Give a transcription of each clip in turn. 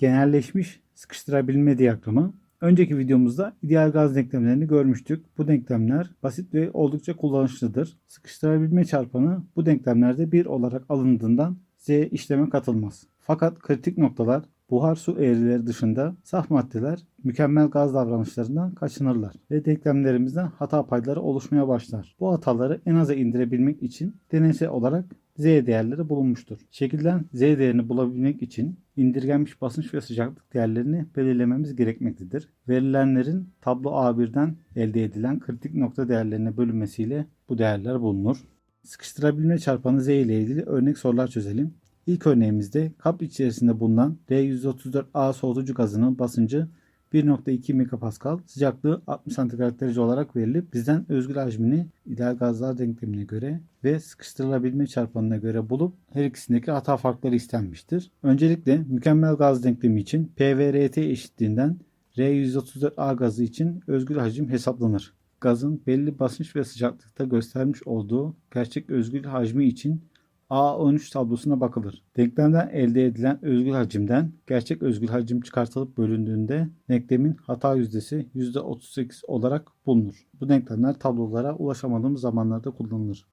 genelleşmiş sıkıştırabilme diyagramı. Önceki videomuzda ideal gaz denklemlerini görmüştük. Bu denklemler basit ve oldukça kullanışlıdır. Sıkıştırabilme çarpanı bu denklemlerde 1 olarak alındığından Z işleme katılmaz. Fakat kritik noktalar buhar su eğrileri dışında saf maddeler mükemmel gaz davranışlarından kaçınırlar ve denklemlerimizden hata payları oluşmaya başlar. Bu hataları en aza indirebilmek için deneysel olarak Z değerleri bulunmuştur. Şekilden Z değerini bulabilmek için indirgenmiş basınç ve sıcaklık değerlerini belirlememiz gerekmektedir. Verilenlerin tablo A1'den elde edilen kritik nokta değerlerine bölünmesiyle bu değerler bulunur. Sıkıştırabilme çarpanı Z ile ilgili örnek sorular çözelim. İlk örneğimizde kap içerisinde bulunan R134A soğutucu gazının basıncı 1.2 megapascal, sıcaklığı 60 santigrat derece olarak verilip bizden özgül hacmini ideal gazlar denklemine göre ve sıkıştırılabilme çarpanına göre bulup her ikisindeki hata farkları istenmiştir. Öncelikle mükemmel gaz denklemi için P ve RT eşitliğinden R134A gazı için özgül hacim hesaplanır. Gazın belli basınç ve sıcaklıkta göstermiş olduğu gerçek özgül hacmi için A13 tablosuna bakılır. Denklemden elde edilen özgül hacimden gerçek özgül hacim çıkartılıp bölündüğünde denklemin hata yüzdesi %38 olarak bulunur. Bu denklemler tablolara ulaşamadığımız zamanlarda kullanılır.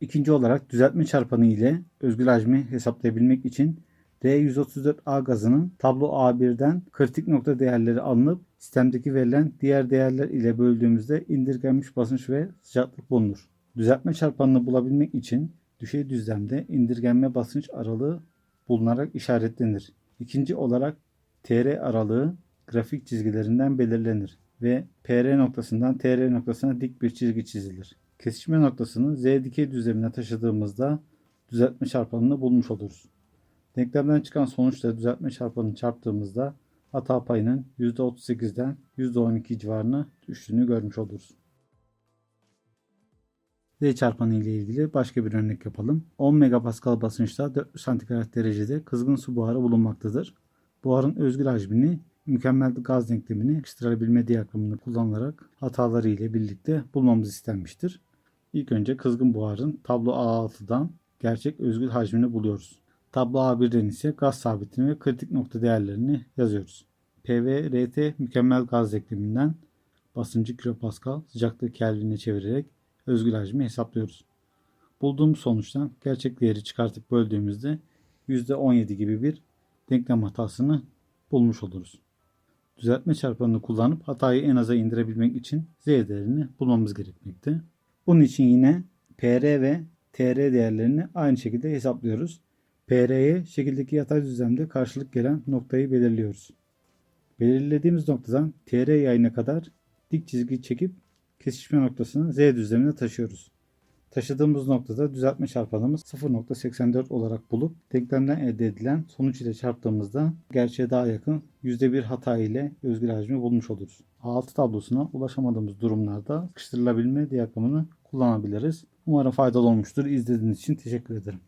İkinci olarak düzeltme çarpanı ile özgül hacmi hesaplayabilmek için R134A gazının tablo A1'den kritik nokta değerleri alınıp sistemdeki verilen diğer değerler ile böldüğümüzde indirgenmiş basınç ve sıcaklık bulunur. Düzeltme çarpanını bulabilmek için düşey düzlemde indirgenme basınç aralığı bulunarak işaretlenir. İkinci olarak TR aralığı grafik çizgilerinden belirlenir ve PR noktasından TR noktasına dik bir çizgi çizilir. Kesişme noktasını Z dikey düzlemine taşıdığımızda düzeltme çarpanını bulmuş oluruz. Denklemden çıkan sonuçla düzeltme çarpanını çarptığımızda hata payının %38'den %12 civarına düştüğünü görmüş oluruz. Z çarpanı ile ilgili başka bir örnek yapalım. 10 megapascal basınçta 400 santigrat derecede kızgın su buharı bulunmaktadır. Buharın özgül hacmini mükemmel gaz denklemini sıkıştırabilme diyagramını kullanılarak hataları ile birlikte bulmamız istenmiştir. İlk önce kızgın buharın tablo A6'dan gerçek özgül hacmini buluyoruz. Tablo A1'den ise gaz sabitini ve kritik nokta değerlerini yazıyoruz. P ve RT mükemmel gaz denkleminden basıncı kilopascal, sıcaklığı Kelvin'e çevirerek özgül hacmi hesaplıyoruz. Bulduğumuz sonuçtan gerçek değeri çıkartıp böldüğümüzde %17 gibi bir denklem hatasını bulmuş oluruz. Düzeltme çarpanını kullanıp hatayı en aza indirebilmek için z değerini bulmamız gerekmekte. Bunun için yine PR ve TR değerlerini aynı şekilde hesaplıyoruz. PR'ye şekildeki yatay düzlemde karşılık gelen noktayı belirliyoruz. Belirlediğimiz noktadan TR yayına kadar dik çizgi çekip kesişme noktasını Z düzlemine taşıyoruz. Taşıdığımız noktada düzeltme çarpanımız 0.84 olarak bulup denklemden elde edilen sonuç ile çarptığımızda gerçeğe daha yakın %1 hata ile özgür hacmi bulmuş oluruz. A6 tablosuna ulaşamadığımız durumlarda sıkıştırılabilme diyagramını kullanabiliriz. Umarım faydalı olmuştur. İzlediğiniz için teşekkür ederim.